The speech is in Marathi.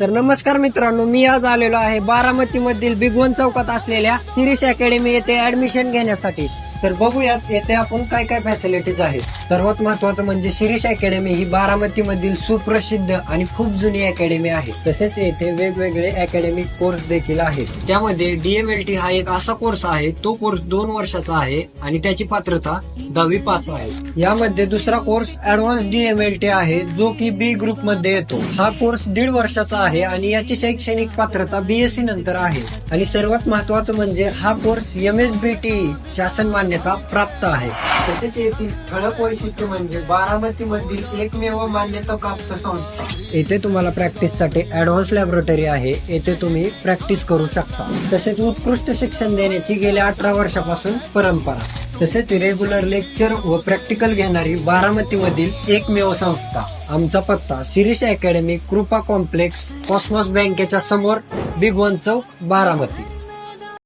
तर नमस्कार मित्रांनो मी आज आलेलो आहे बारामती मधील बिगवन चौकात असलेल्या शिरीष अकॅडमी येथे ऍडमिशन घेण्यासाठी. तर बघूयात येथे आपण काय काय फॅसिलिटीज आहेत. सर्वात महत्वाचं म्हणजे शिरीष अकॅडमी ही बारामती मधील सुप्रसिद्ध आणि खूप जुनी अकॅडमी आहे. तसेच येथे वेगवेगळे अकॅडमिक कोर्स देखील आहेत. त्यामध्ये डीएमएलटी हा एक असा कोर्स आहे तो कोर्स दोन वर्षाचा आहे आणि त्याची पात्रता दहावी पास आहे. यामध्ये दुसरा कोर्स ऍडव्हान्स डीएमएलटी आहे जो की बी ग्रुपमध्ये येतो. हा कोर्स दीड वर्षाचा आहे आणि याची शैक्षणिक पात्रता बीएससी नंतर आहे. आणि सर्वात महत्वाचं म्हणजे हा course M S B T शासन मान्यता प्राप्त आहे. तसेच येथील ठळक वैशिष्ट्य म्हणजे बारामती मधील एकमेव मान्यता प्राप्त संस्था. येथे तुम्हाला प्रॅक्टिससाठी ऍडव्हान्स लॅबोरेटरी आहे. येथे तुम्ही प्रॅक्टिस करू शकता. तसेच उत्कृष्ट शिक्षण देण्याची गेल्या अठरा वर्षापासून परंपरा. तसेच रेग्युलर लेक्चर व प्रॅक्टिकल घेणारी बारामती मधील एकमेव संस्था. आमचा पत्ता Shirish academy Kripa complex Cosmos बँकेच्या समोर बिग वन चौक बारामती.